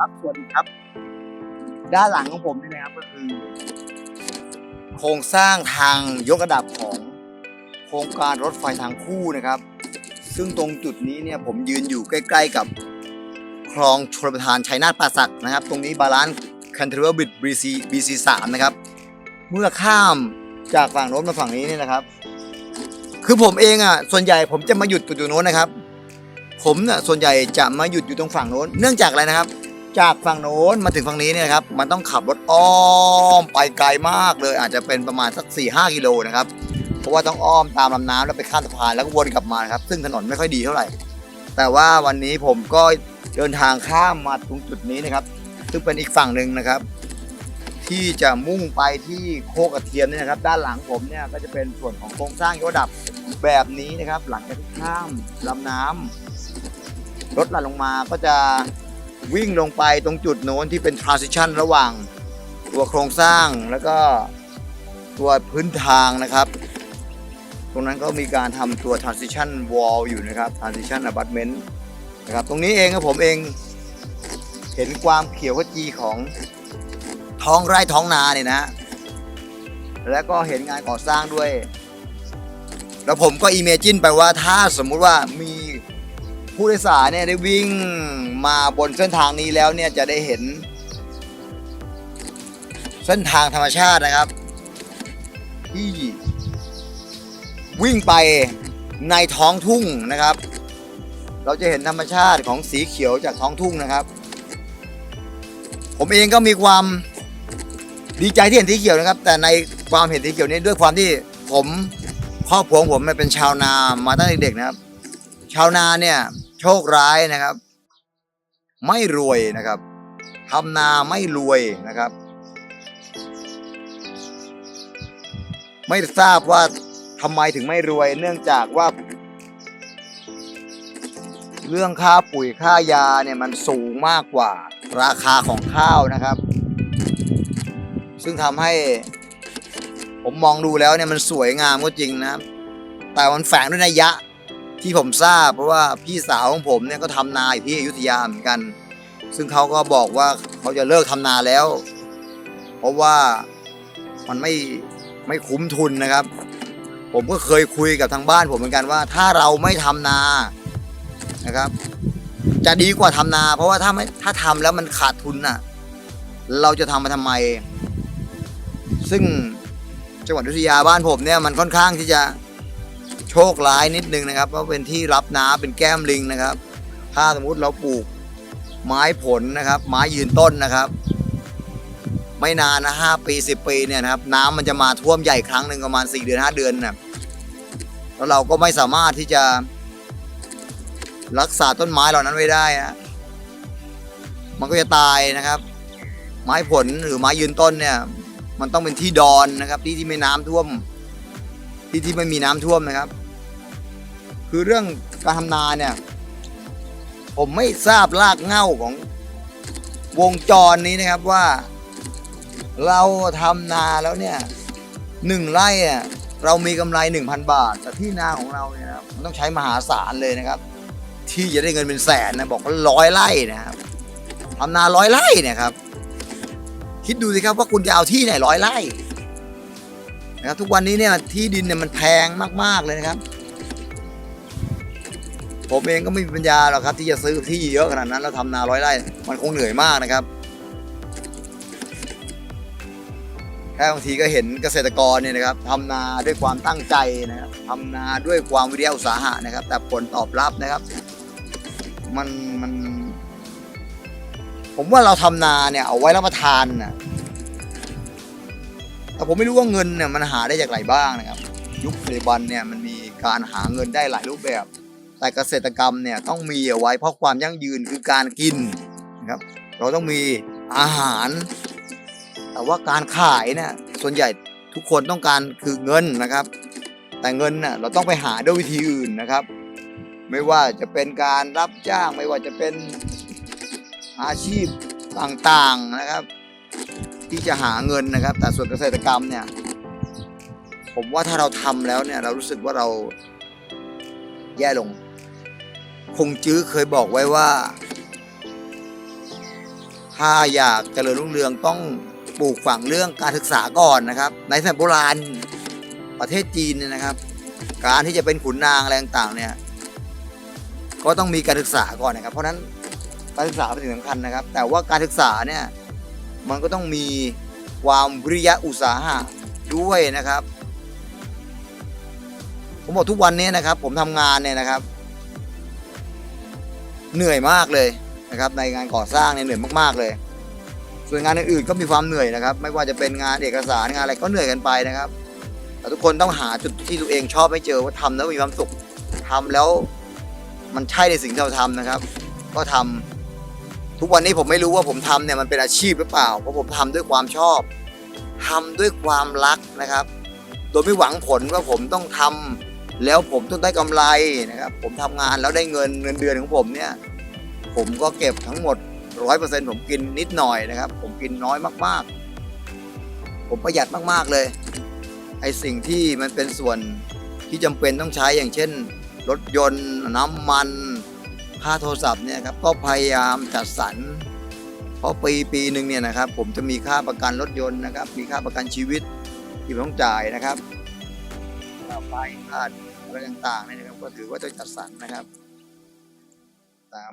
ครับสวัสดีครับ ด้านหลังของผมนี่นะครับก็คือ โครงสร้างทางยกระดับของโครงการรถไฟทางคู่นะครับ ซึ่งตรงจุดนี้เนี่ยผมยืนอยู่ใกล้ ๆ กับคลองชลประทานชัยนาทป่าสักนะครับ ตรงนี้บาลานซ์คันทรีวบิดบีซีบีซีสามนะครับ เมื่อข้ามจากฝั่งโน้นมาฝั่งนี้เนี่ยนะครับ คือผมเองอะส่วนใหญ่ผมจะมาหยุดจุดโน้นนะครับ ผมเนี่ยส่วนใหญ่จะมาหยุดอยู่ตรงฝั่งโน้น เนื่องจากอะไรนะครับ จากฝั่งโน้นมาถึงฝั่งนี้เนี่ยครับ มันต้องขับรถอ้อมไปไกลมากเลย อาจจะเป็นประมาณสัก4ี่ห้ากิโลนะครับ เพราะว่าต้องอ้อมตามลำน้ำแล้วไปข้ามสะพานแล้วก็วนกลับมาครับ ซึ่งถนนไม่ค่อยดีเท่าไหร่ แต่ว่าวันนี้ผมก็เดินทางข้ามมาตรงจุดนี้นะครับ ซึ่งเป็นอีกฝั่งหนึ่งนะครับ ที่จะมุ่งไปที่โคกกระเทียมเนี่ยนะครับ ด้านหลังผมเนี่ยก็จะเป็นส่วนของโครงสร้างยกดับแบบนี้นะครับ หลังจากที่ข้ามลำน้ำรถหลั่นลงมาก็จะ วิ่งลงไปตรงจุดโน้นที่เป็น transition ระหว่างตัวโครงสร้างแล้วก็ตัวพื้นทางนะครับ ตรงนั้นก็มีการทำตัว transition wall อยู่นะครับ transition abutment นะครับ ตรงนี้เองครับผมเองเห็นความเขียวขจีของท้องไร่ท้องนาเนี่ยนะ แล้วก็เห็นงานก่อสร้างด้วย แล้วผมก็อิเมจินไปว่าถ้าสมมุติว่ามี ผู้โดยสารเนี่ยได้วิ่งมาบนเส้นทางนี้แล้วเนี่ยจะได้เห็น เส้นทางธรรมชาตินะครับ ที่วิ่งไปในท้องทุ่งนะครับ เราจะเห็นธรรมชาติของสีเขียวจากท้องทุ่งนะครับ ผมเองก็มีความดีใจที่เห็นสีเขียวนะครับ แต่ในความเห็นสีเขียวนี้ด้วยความที่ผมครอบครัวผมเป็นชาวนามาตั้งแต่เด็กนะครับ ชาวนาเนี่ย โชคร้ายนะครับ ไม่รวยนะครับทำนาไม่รวยนะครับ ไม่ทราบว่าทำไมถึงไม่รวย เนื่องจากว่า เรื่องค่าปุ๋ยค่ายาเนี่ยมันสูงมากกว่าราคาของข้าวนะครับ ซึ่งทำให้ผมมองดูแล้วเนี่ยมันสวยงามก็จริงนะครับแต่มันแฝงด้วยนัยยะ ที่ผมทราบเพราะว่าพี่สาวของผมเนี่ยก็ทำนาอยู่ที่อยุธยาเหมือนกัน ซึ่งเขาก็บอกว่าเขาจะเลิกทำนาแล้ว เพราะว่ามันไม่ไม่คุ้มทุนนะครับ ผมก็เคยคุยกับทางบ้านผมเหมือนกันว่า ถ้าเราไม่ทำนานะครับ จะดีกว่าทำนา เพราะว่าถ้าไม่ถ้าทำแล้วมันขาดทุนน่ะ เราจะทำมาทำไม ซึ่งจังหวัดอยุธยาบ้านผมเนี่ยมันค่อนข้างที่จะ โชคร้ายนิดนึงนะครับเพราะเป็นที่รับน้ำเป็นแก้มลิงนะครับ ถ้าสมมุติเราปลูกไม้ผลนะครับ ไม้ยืนต้นนะครับ ไม่นานนะห้าปีสิบปีเนี่ยนะครับ น้ำมันจะมาท่วมใหญ่ครั้งหนึ่งประมาณสี่เดือนห้าเดือนนะแล้วเราก็ไม่สามารถที่จะ รักษาต้นไม้เหล่านั้นไว้ได้นะมันก็จะตายนะครับ ไม้ผลหรือไม้ยืนต้นเนี่ย มันต้องเป็นที่ดอนนะครับ ที่ที่ไม่น้ำท่วม ที่ที่ไม่มีน้ำท่วมนะครับ คือเรื่องการทำนาเนี่ย ผมไม่ทราบรากเหง้าของวงจรนี้นะครับว่า เราทำนาแล้วเนี่ยหนึ่งไร่อะเรามีกำไรหนึ่งพันบาท แต่ที่นาของเราเนี่ยนะครับมันต้องใช้มหาศาลเลยนะครับ ที่จะได้เงินเป็นแสนนะบอกว่าร้อยไร่นะครับทำนาร้อยไร่เนี่ยครับ คิดดูสิครับว่าคุณจะเอาที่ไหนร้อยไร่นะครับทุกวันนี้เนี่ยที่ดินเนี่ยมันแพงมากๆเลยนะครับ ผมเองก็ไม่มีปัญญาหรอกครับ ที่จะซื้อที่เยอะขนาดนั้นแล้วทำนาร้อยไร่มันคงเหนื่อยมากนะครับแค่บางทีก็เห็นเกษตรกรเนี่ยนะครับทำนาด้วยความตั้งใจนะครับทำนาด้วยความวิริยะอุตสาหะนะครับ แต่ผลตอบรับนะครับมันมันผมว่าเราทำนาเนี่ยเอาไว้รับประทานนะแต่ผมไม่รู้ว่าเงินเนี่ยมันหาได้จากไหนบ้างนะครับ ยุคปัจจุบันเนี่ยมันมีการหาเงินได้หลายรูปแบบ แต่เกษตรกรรมเนี่ยต้องมีเอาไว้เพราะความยั่งยืนคือการกินนะครับเราต้องมีอาหาร แต่ว่าการขายเนี่ยส่วนใหญ่ทุกคนต้องการคือเงินนะครับ แต่เงินน่ะเราต้องไปหาด้วยวิธีอื่นนะครับ ไม่ว่าจะเป็นการรับจ้างไม่ว่าจะเป็นอาชีพต่างๆนะครับ ที่จะหาเงินนะครับ แต่ส่วนเกษตรกรรมเนี่ยผมว่าถ้าเราทำแล้วเนี่ยเรารู้สึกว่าเราแย่ลง คงจื้อเคยบอกไว้ว่า ถ้าอยากเจริญรุ่งเรืองต้องปลูกฝังเรื่องการศึกษาก่อนนะครับ ในสมัยโบราณประเทศจีนเนี่ยนะครับ การที่จะเป็นขุนนางอะไรต่างๆเนี่ยก็ต้องมีการศึกษาก่อนนะครับ เพราะนั้นการศึกษาเป็นสิ่งสำคัญนะครับ แต่ว่าการศึกษาเนี่ยมันก็ต้องมีความวิริยะอุตสาหะด้วยนะครับ ผมบอกทุกวันนี้นะครับ ผมทำงานเนี่ยนะครับ เหนื่อยมากเลยนะครับในงานก่อสร้างเนี่ยเหนื่อยมาก ๆ เลย ส่วนงานอื่นๆก็มีความเหนื่อยนะครับ ไม่ว่าจะเป็นงานเอกสารงานอะไรก็เหนื่อยกันไปนะครับแต่ทุกคนต้องหาจุดที่ตัวเองชอบให้เจอว่าทำแล้วมีความสุขทำแล้ว มันใช่ในสิ่งที่เราทำนะครับ ก็ทำทุกวันนี้ผมไม่รู้ว่าผมทำเนี่ยมันเป็นอาชีพหรือเปล่าเพราะผมทำด้วยความชอบทำด้วยความรักนะครับ โดยไม่หวังผลว่าผมต้องทำ แล้วผมต้องได้กำไรนะครับผมทำงานแล้วได้เงินเงินเดือนของผมเนี่ยผมก็เก็บทั้งหมดร้อยเปอร์เซ็นต์ผมกินนิดหน่อยนะครับ ผมกินน้อยมากๆ ผมประหยัดมากๆเลยไอสิ่งที่มันเป็นส่วนที่จำเป็นต้องใช้อย่างเช่น รถยนต์น้ำมันค่าโทรศัพท์เนี่ยครับก็พยายามจัดสรรเพราะปีปีหนึ่งเนี่ยนะครับ ผมจะมีค่าประกันรถยนต์นะครับ มีค่าประกันชีวิตที่ผมต้องจ่ายนะครับค่าไฟค่า อะไรต่างๆเนี่ยนะครับ ก็ถือว่าจะจัดสรรนะครับ ตาม